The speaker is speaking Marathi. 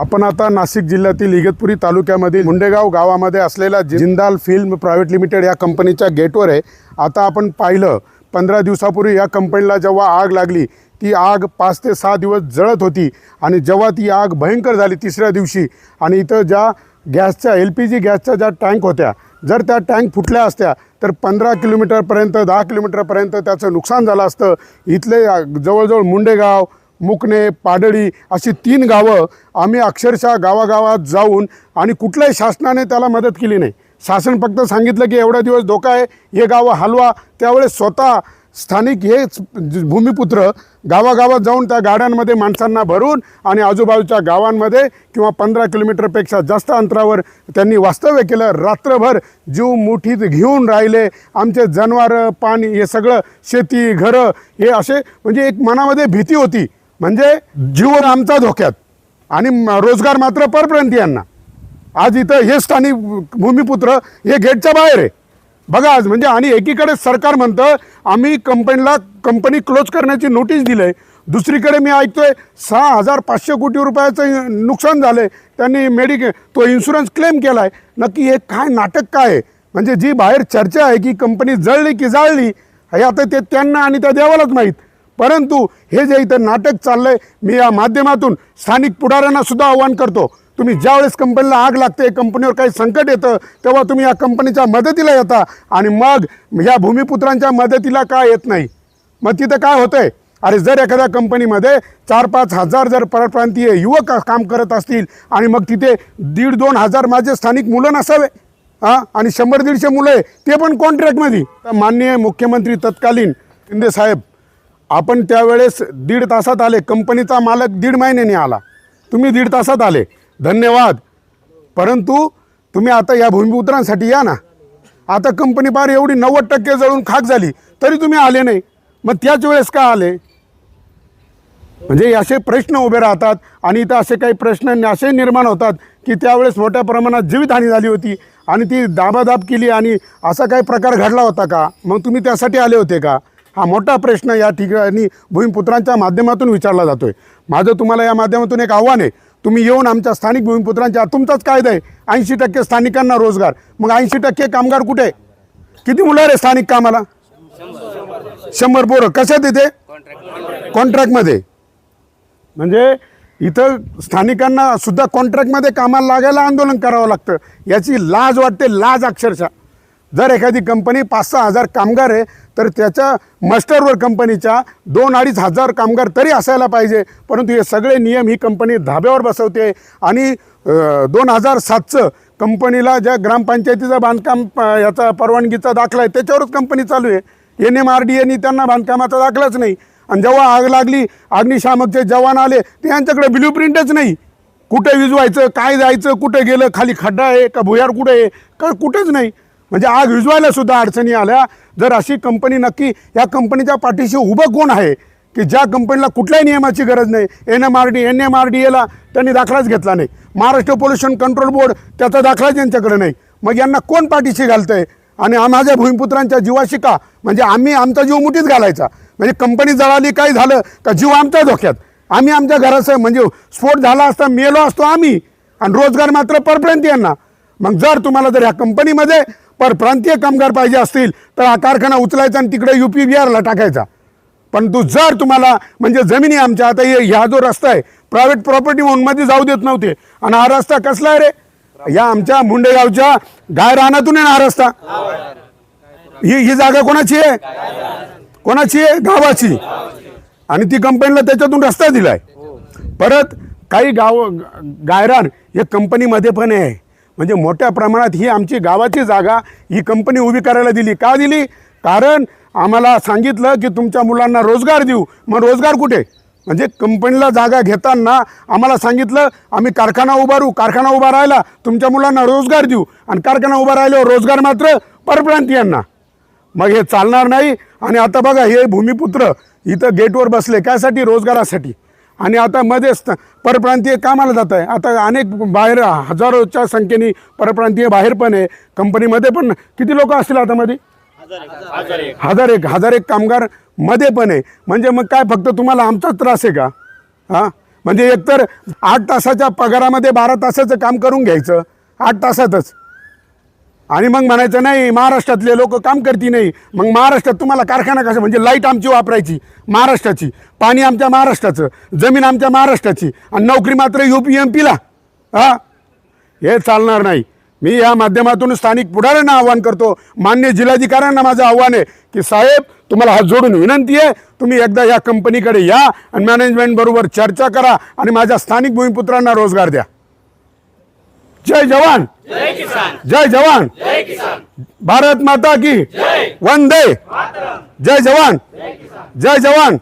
आपण आता नाशिक जिल्ह्यातील इगतपुरी तालुक्यामधील मुंडेगाव गावामध्ये असलेल्या जिंदाल फिल्म प्रायव्हेट लिमिटेड या कंपनीच्या गेटवर आहे. आता आपण पाहिलं पंधरा दिवसापूर्वी या कंपनीला जेव्हा आग लागली ती आग पाच ते सहा दिवस जळत होती आणि जेव्हा ती आग भयंकर झाली तिसऱ्या दिवशी आणि इथं ज्या गॅसच्या एल पी जी गॅसच्या ज्या टँक होत्या जर त्या टँक फुटल्या असत्या तर पंधरा किलोमीटरपर्यंत दहा किलोमीटरपर्यंत त्याचं नुकसान झालं असतं. इथले जवळजवळ मुंडेगाव मुकणे पाडळी अशी तीन गावं आम्ही अक्षरशः गावागावात जाऊन आणि कुठल्याही शासनाने त्याला मदत केली नाही. शासन फक्त सांगितलं की एवढा दिवस धोका आहे हे गावं हलवा. त्यावेळेस स्वतः स्थानिक हेच ज- भूमिपुत्र गावागावात जाऊन त्या गाड्यांमध्ये माणसांना भरून आणि आजूबाजूच्या गावांमध्ये किंवा पंधरा किलोमीटरपेक्षा जास्त अंतरावर त्यांनी वास्तव्य केलं. रात्रभर जीव मुठीत घेऊन राहिले. आमचे जनावरं पाणी हे सगळं शेती घरं हे असे म्हणजे एक मनामध्ये भीती होती. म्हणजे जीवन आमचा धोक्यात. आणि म- रोजगार मात्र परप्रांतीयांना आज इथं हे स्थानिक भूमिपुत्र हे गेटच्या बाहेर आहे. बघा आज म्हणजे आणि एकीकडे सरकार म्हणतं आम्ही कंपनीला कंपनी क्लोज करण्याची नोटीस दिली आहे दुसरीकडे मी ऐकतोय सहा हजार पाचशे कोटी रुपयाचं नुकसान झालं आहे त्यांनी मेडिके तो इन्शुरन्स क्लेम केला आहे नक्की हे काय नाटक काय आहे? म्हणजे जी बाहेर चर्चा आहे की कंपनी जळली की जाळली हे आता ते त्यांना आणि त्या देवालाच माहीत. परंतु हे जे इथं नाटक चाललंय मी या माध्यमातून स्थानिक पुढाऱ्यांना सुद्धा आव्हान करतो. तुम्ही ज्यावेळेस कंपनीला आग लागते कंपनीवर काही संकट येतं तेव्हा तुम्ही या कंपनीच्या मदतीला येता आणि मग या भूमिपुत्रांच्या मदतीला काय येत नाही? मग तिथं काय होतंय? अरे जर एखाद्या कंपनीमध्ये चार पाच हजार जर परप्रांतीय युवक काम करत असतील आणि मग तिथे दीड दोन हजार माझे स्थानिक मुलं नसावे हां? आणि शंभर दीडशे मुलं आहे ते पण कॉन्ट्रॅक्टमध्ये तर माननीय मुख्यमंत्री तत्कालीन शिंदे साहेब आपण त्यावेळेस दीड तासात आले. कंपनीचा मालक दीड महिन्याने आला. तुम्ही दीड तासात आले. धन्यवाद. परंतु तुम्ही आता या भूमिपुत्रांसाठी या ना. आता कंपनी पार एवढी नव्वद टक्के जळून खाक झाली तरी तुम्ही आले नाही. मग त्याच वेळेस का आले? म्हणजे असे प्रश्न उभे राहतात आणि इथं असे काही प्रश्न असे निर्माण होतात की त्यावेळेस मोठ्या प्रमाणात जीवितहानी झाली होती आणि ती दाबादाब केली आणि असा काही प्रकार घडला होता का? मग तुम्ही त्यासाठी आले होते का? हा मोठा प्रश्न या ठिकाणी भूमिपुत्रांच्या माध्यमातून विचारला जातो आहे माझं तुम्हाला या माध्यमातून एक आव्हान आहे. तुम्ही येऊन आमच्या स्थानिक भूमिपुत्रांच्या तुमचाच कायदा आहे. ऐंशी टक्के स्थानिकांना रोजगार. मग ऐंशी टक्के कामगार कुठे आहे? किती मुलं रे स्थानिक कामाला? शंभर पोरं. कशात येते? कॉन्ट्रॅक्टमध्ये. म्हणजे इथं स्थानिकांना सुद्धा कॉन्ट्रॅक्टमध्ये कामाला लागायला आंदोलन करावं लागतं. याची लाज वाटते लाज अक्षरशः. जर एखादी कंपनी पाच सहा हजार कामगार आहे तर त्याच्या मस्टरवर कंपनीच्या दोन अडीच हजार कामगार तरी असायला पाहिजे. परंतु हे सगळे नियम ही कंपनी धाब्यावर बसवते आणि दोन हजार सातचं कंपनीला ज्या ग्रामपंचायतीचं बांधकाम याचा परवानगीचा दाखला आहे त्याच्यावरच कंपनी चालू आहे. एन एम आर डी एनी त्यांना बांधकामाचा दाखलाच नाही. आणि जेव्हा आग लागली अग्निशामकचे जवान आले ते यांच्याकडे ब्ल्यू प्रिंटच नाही. कुठे विजवायचं काय जायचं कुठे गेलं खाली खड्डा आहे का भुयार कुठे आहे? का कुठेच नाही. म्हणजे आग विजवायला सुद्धा अडचणी आल्या. जर अशी कंपनी नक्की या कंपनीच्या पाठीशी उभं कोण आहे की ज्या कंपनीला कुठल्याही नियमाची गरज नाही N M R D N M R D एला त्यांनी दाखलाच घेतला नाही. महाराष्ट्र पोल्युशन कंट्रोल बोर्ड त्याचा दाखलाच यांच्याकडे नाही. मग यांना कोण पाठीशी घालतंय? आणि आ- माझ्या भूमिपुत्रांच्या जीवाशी का? म्हणजे आम्ही आमचा जीव मुठीत घालायचा. म्हणजे कंपनी जळाली काही झालं का? जीव आमच्या धोक्यात आम्ही आमच्या घराचं म्हणजे स्फोट झाला असता मेलो असतो आम्ही. आणि रोजगार मात्र परप्रांतीयांना मग जर तुम्हाला जर ह्या कंपनीमध्ये परप्रांतीय कामगार पाहिजे असतील तर हा कारखाना उचलायचा आणि तिकडे यू पी बिहारला टाकायचा. परंतु जर तुम्हाला म्हणजे जमिनी आमच्या आता हे ह्या जो रस्ता आहे प्रायव्हेट प्रॉपर्टी मध्ये जाऊ देत नव्हते. आणि हा रस्ता कसला आहे रे? या आमच्या मुंडेगावच्या गाय रानातून आहे ना हा रस्ता? ही ही जागा कोणाची आहे? कोणाची आहे? गावाची. आणि ती कंपनीला त्याच्यातून रस्ता दिलाय. परत काही गाव गायरान हे कंपनीमध्ये पण आहे. म्हणजे मोठ्या प्रमाणात ही आमची गावाची जागा ही कंपनी उभी करायला दिली. का दिली? कारण आम्हाला सांगितलं की तुमच्या मुलांना रोजगार देऊ. मग रोजगार कुठे? म्हणजे कंपनीला जागा घेताना आम्हाला सांगितलं आम्ही कारखाना उभारू कारखाना उभा राहिला तुमच्या मुलांना रोजगार देऊ. आणि कारखाना उभा राहिल्यावर रोजगार मात्र परप्रांतीयांना मग हे चालणार नाही. आणि आता बघा हे भूमिपुत्र इथं गेटवर बसले. कायसाठी रोजगारासाठी. आणि आता मध्येच परप्रांतीय कामाला जात आहे. आता अनेक बाहेर हजारोच्या संख्येने परप्रांतीय बाहेर पण आहे. कंपनीमध्ये पण किती लोक असतील आता मध्ये? हजार एक. हजार एक कामगारमध्ये पण आहे. म्हणजे मग काय फक्त तुम्हाला आमचाच त्रास आहे का? हां? म्हणजे एकतर आठ तासाच्या पगारामध्ये बारा तासाचं काम करून घ्यायचं. आठ तासातच. आणि मग म्हणायचं नाही महाराष्ट्रातले लोक काम करती नाही. मग महाराष्ट्रात तुम्हाला कारखाना कसा म्हणजे लाइट आमची वापरायची महाराष्ट्राची. पाणी आमच्या महाराष्ट्राचं जमीन आमच्या महाराष्ट्राची. आणि नोकरी मात्र यू पी एम पीला हा? हे चालणार नाही. मी या माध्यमातून स्थानिक पुढाऱ्यांना आव्हान करतो. मान्य जिल्हाधिकाऱ्यांना माझं आव्हान आहे की साहेब तुम्हाला हात जोडून विनंती आहे तुम्ही एकदा या कंपनीकडे या आणि मॅनेजमेंट बरोबर चर्चा करा आणि माझ्या स्थानिक भूमिपुत्रांना रोजगार द्या. जय जवान। जय जवान। भारत माता की वंदे। जय जवान। जय जवान।